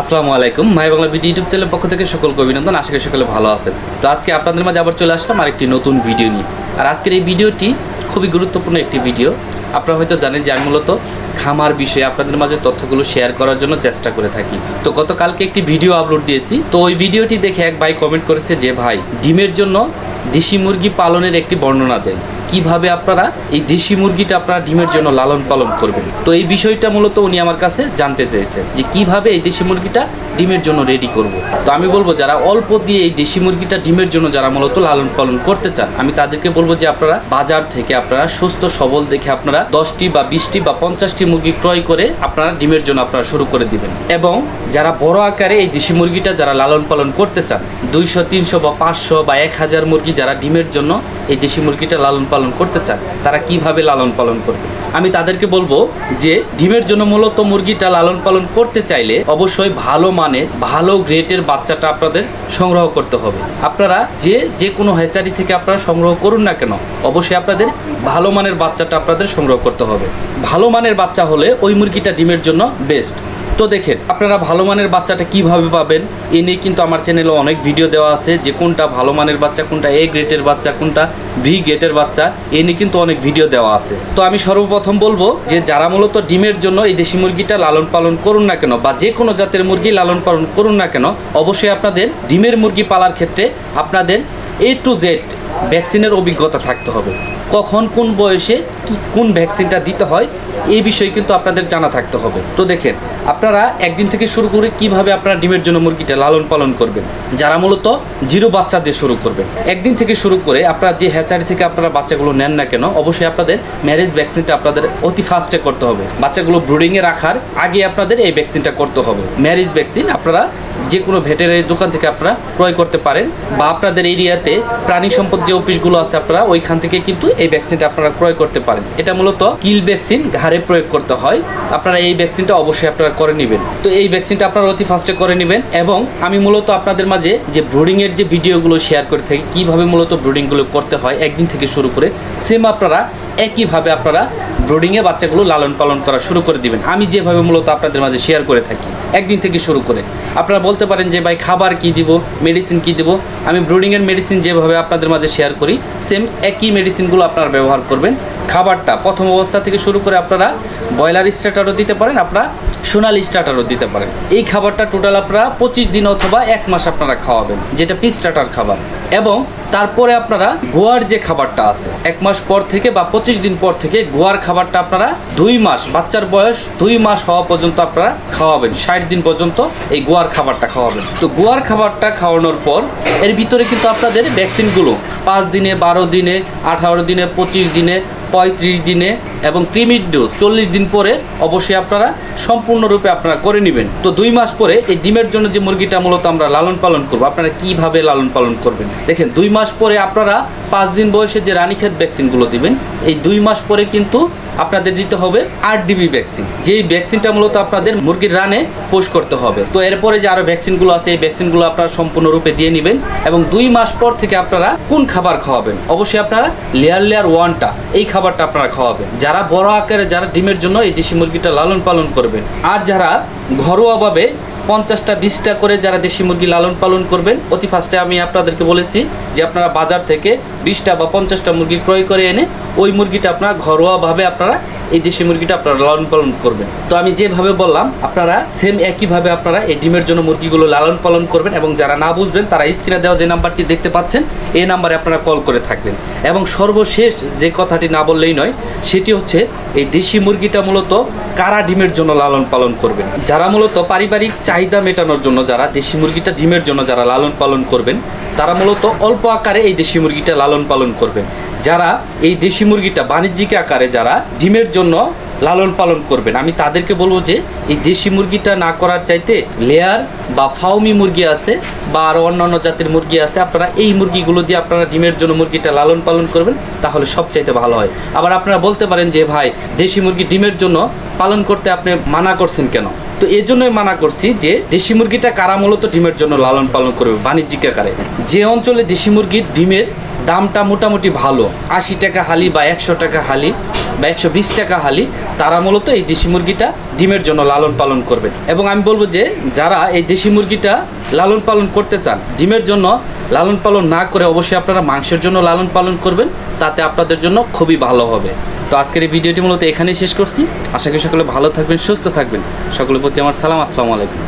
আসসালামু আলাইকুম। মাই Bangla BD YouTube চ্যানেলের পক্ষ থেকে সকলকে অভিনন্দন। আশা করি সকলে ভালো আছেন। তো আজকে আপনাদের মাঝে আবার চলে আসলাম আরেকটি নতুন ভিডিও নিয়ে। আর আজকের এই ভিডিওটি খুবই গুরুত্বপূর্ণ একটি ভিডিও। আপনারা হয়তো জানেন যে আমি মূলত খামার বিষয়ে আপনাদের মাঝে তথ্যগুলো শেয়ার করার জন্য চেষ্টা করে থাকি। তো গতকালকে একটি ভিডিও আপলোড দিয়েছি। তো ওই ভিডিওটি দেখে এক ভাই কমেন্ট করেছে যে, ভাই, ডিমের জন্য দেশি মুরগি পালনের একটি বর্ণনা দেন। কীভাবে আপনারা এই দেশি মুরগিটা আপনারা ডিমের জন্য লালন পালন করবেন? তো এই বিষয়টা মূলত উনি আমার কাছে জানতে চেয়েছেন যে কীভাবে এই দেশি মুরগিটা ডিমের জন্য রেডি করব। তো আমি বলব, যারা অল্প দিয়ে এই দেশি মুরগিটা ডিমের জন্য যারা মূলত লালন পালন করতে চান, আমি তাদেরকে বলব যে আপনারা বাজার থেকে আপনারা সুস্থ সবল দেখে আপনারা দশটি বা বিশটি বা পঞ্চাশটি মুরগি ক্রয় করে আপনারা ডিমের জন্য আপনারা শুরু করে দিবেন। এবং যারা বড় আকারে এই দেশি মুরগিটা যারা লালন পালন করতে চান, দুইশো, তিনশো বা পাঁচশো বা এক হাজার মুরগি যারা ডিমের জন্য এই দেশি মুরগিটা লালন পালন করতে চান, তারা কীভাবে লালন পালন করবে? আমি তাদেরকে বলব যে, ডিমের জন্য মূলত মুরগিটা লালন পালন করতে চাইলে অবশ্যই ভালো মানের, ভালো গ্রেটের বাচ্চাটা আপনাদের সংগ্রহ করতে হবে। আপনারা যে যে কোনো হ্যাচারি থেকে আপনারা সংগ্রহ করুন না কেন, অবশ্যই আপনাদের ভালো মানের বাচ্চাটা আপনাদের সংগ্রহ করতে হবে। ভালো মানের বাচ্চা হলে ওই মুরগিটা ডিমের জন্য বেস্ট তো দেখেন, আপনারা ভালো মানের বাচ্চাটা কীভাবে পাবেন, এ নিয়ে কিন্তু আমার চ্যানেলে অনেক ভিডিও দেওয়া আছে যে কোনটা ভালো মানের বাচ্চা, কোনটা এ গ্রেটের বাচ্চা, কোনটা ভি গ্রেটের বাচ্চা, এ নিয়ে কিন্তু অনেক ভিডিও দেওয়া আছে। তো আমি সর্বপ্রথম বলব যে যারা মূলত ডিমের জন্য এই দেশি মুরগিটা লালন পালন করুন না কেন, বা যে কোনো জাতের মুরগি লালন পালন করুন না কেন, অবশ্যই আপনাদের ডিমের মুরগি পালার ক্ষেত্রে আপনাদের এ টু জেড ভ্যাকসিনের অভিজ্ঞতা থাকতে হবে। কখন, কোন বয়সে কি কোন ভ্যাকসিনটা দিতে হয়, এই বিষয়ে কিন্তু আপনাদের জানা থাকতে হবে। তো দেখেন, আপনারা একদিন থেকে শুরু করে কীভাবে আপনারা ডিমের জন্য মুরগিটা লালন পালন করবেন, যারা মূলত জিরো বাচ্চা দিয়ে শুরু করবেন। একদিন থেকে শুরু করে আপনারা যে হ্যাচারি থেকে আপনারা বাচ্চাগুলো নেন না কেন, অবশ্যই আপনাদের ম্যারেজ ভ্যাকসিনটা আপনাদের অতি ফাস্টে করতে হবে। বাচ্চাগুলো ব্রুডিংয়ে রাখার আগে আপনাদের এই ভ্যাকসিনটা করতে হবে। ম্যারেজ ভ্যাকসিন আপনারা যে কোনো ভেটেরিনারি দোকান থেকে আপনারা ক্রয় করতে পারেন, বা আপনাদের এরিয়াতে প্রাণী সম্পদ যে অফিসগুলো আছে আপনারা ওইখান থেকে কিন্তু এই ভ্যাকসিনটা আপনারা ক্রয় করতে পারেন। এটা মূলত কিল ভ্যাকসিন ঘাড়ে প্রয়োগ করতে হয়। আপনারা এই ভ্যাকসিনটা অবশ্যই আপনারা করে নেবেন। তো এই ভ্যাকসিনটা আপনারা অতি ফাস্টে করে নেবেন এবং আমি মূলত আপনাদের মাঝে যে ব্রুডিংয়ের যে ভিডিওগুলো শেয়ার করে থাকি, কীভাবে মূলত ব্রুডিংগুলো করতে হয়, একদিন থেকে শুরু করে সেম আপনারা একইভাবে আপনারা ব্রোডিংয়ে বাচ্চাগুলো লালন পালন করা শুরু করে দিবেন। আমি যেভাবে মূলত আপনাদের মাঝে শেয়ার করে থাকি, একদিন থেকে শুরু করে। আপনারা বলতে পারেন যে, ভাই, খাবার কি দিব? মেডিসিন কি দিব? আমি ব্রুডিংয়ের মেডিসিন যেভাবে আপনাদের মাঝে শেয়ার করি সেম একই মেডিসিনগুলো আপনারা ব্যবহার করবেন। খাবারটা প্রথম অবস্থা থেকে শুরু করে আপনারা ব্রয়লার স্টার্টারও দিতে পারেন, আপনারা সোনালি স্টার্টারও দিতে পারেন। এই খাবারটা টোটাল আপনারা পঁচিশ দিন অথবা এক মাস আপনারা খাওয়াবেন, যেটা পি স্টার্টার খাবার। এবং তারপরে আপনারা গোয়ার যে খাবারটা আছে, এক মাস পর থেকে বা পঁচিশ দিন পর থেকে গোয়ার খাবারটা আপনারা দুই মাস, বাচ্চার বয়স দুই মাস হওয়া পর্যন্ত আপনারা খাওয়াবেন, ষাট দিন পর্যন্ত এই গোয়ার খাবারটা খাওয়াবেন। তো গোয়ার খাবারটা খাওয়ানোর পর এর ভিতরে কিন্তু আপনাদের ভ্যাকসিনগুলো পাঁচ দিনে, বারো দিনে, আঠারো দিনে, পঁচিশ দিনে পঁয়ত্রিশ দিনে এবং ক্রিমির ডোজ চল্লিশ দিন পরে অবশ্যই আপনারা সম্পূর্ণরূপে আপনারা করে নেবেন। তো দুই মাস পরে এই ডিমের জন্য যে মুরগিটা মূলত আমরা লালন পালন করব, আপনারা কীভাবে লালন পালন করবেন? দেখেন, দুই মাস পরে আপনারা পাঁচ দিন বয়সে যে রানীক্ষেত ভ্যাকসিনগুলো দিবেন, এই দুই মাস পরে কিন্তু আপনাদের দিতে হবে আট ডিবি ভ্যাকসিন যেই ভ্যাকসিনটা মূলত আপনাদের মুরগির রানে পোষ করতে হবে। তো এরপরে যে আরও ভ্যাকসিনগুলো আছে, এই ভ্যাকসিনগুলো আপনারা সম্পূর্ণরূপে দিয়ে নেবেন এবং দুই মাস পর থেকে আপনারা কোন খাবার খাওয়াবেন? অবশ্যই আপনারা লেয়ার লেয়ার ওয়ানটা এই খাবারটা আপনারা খাওয়াবেন। যারা বড় আকারে, যারা ডিমের জন্য এই দেশি মুরগিটা লালন পালন করবেন, আর যারা ঘরোয়াভাবে পঞ্চাশটা, বিশটা করে যারা দেশি মুরগি লালন পালন করবেন, অতি ফার্স্টে আমি আপনাদেরকে বলেছি যে আপনারা বাজার থেকে বিশটা বা পঞ্চাশটা মুরগি ক্রয় করে এনে ওই মুরগিটা আপনারা ঘরোয়াভাবে আপনারা এই দেশি মুরগিটা আপনারা লালন পালন করবেন। তো আমি যেভাবে বললাম, আপনারা সেম একইভাবে আপনারা এই ডিমের জন্য মুরগিগুলো লালন পালন করবেন এবং যারা না বুঝবেন, তারা স্ক্রিনে দেওয়া যে নাম্বারটি দেখতে পাচ্ছেন, এই নাম্বারে আপনারা কল করে থাকবেন। এবং সর্বশেষ যে কথাটি না বললেই নয়, সেটি হচ্ছে এই দেশি মুরগিটা মূলত কারা ডিমের জন্য লালন পালন করবেন? যারা মূলত পারিবারিক চাহিদা মেটানোর জন্য যারা দেশি মুরগিটা ডিমের জন্য যারা লালন পালন করবেন, তারা মূলত অল্প আকারে এই দেশি মুরগিটা লালন পালন করবেন। যারা এই দেশি মুরগিটা বাণিজ্যিক আকারে যারা ডিমের জন্য লালন পালন করবেন। আমি তাদেরকে বলব যে, এই দেশি মুরগিটা না করার চাইতে লেয়ার বা ফাউমি মুরগি আছে বা আরও অন্যান্য জাতের মুরগি আছে, আপনারা এই মুরগিগুলো দিয়ে আপনারা ডিমের জন্য মুরগিটা লালন পালন করবেন, তাহলে সবচাইতে ভালো হয়। আবার আপনারা বলতে পারেন যে, ভাই, দেশি মুরগি ডিমের জন্য পালন করতে আপনি মানা করছেন কেন? তো এই জন্যই মানা করছি যে, দেশি মুরগিটা কারা মূলত ডিমের জন্য লালন পালন করবে বাণিজ্যিক আকারে? যে অঞ্চলে দেশি মুরগির ডিমের দামটা মোটামুটি ভালো। আশি টাকা হালি বা একশো টাকা হালি বা একশো বিশ টাকা হালি, তারা মূলত এই দেশি মুরগিটা ডিমের জন্য লালন পালন করবেন এবং আমি বলব যে, যারা এই দেশি মুরগিটা লালন পালন করতে চান, ডিমের জন্য লালন পালন না করে অবশ্যই আপনারা মাংসের জন্য লালন পালন করবেন, তাতে আপনাদের জন্য খুবই ভালো হবে। তো আজকের এই ভিডিওটি মূলত এখানেই শেষ করছি। আশা করি সকলে ভালো থাকবেন, সুস্থ থাকবেন। সকলের প্রতি আমার সালাম, আসসালামু আলাইকুম।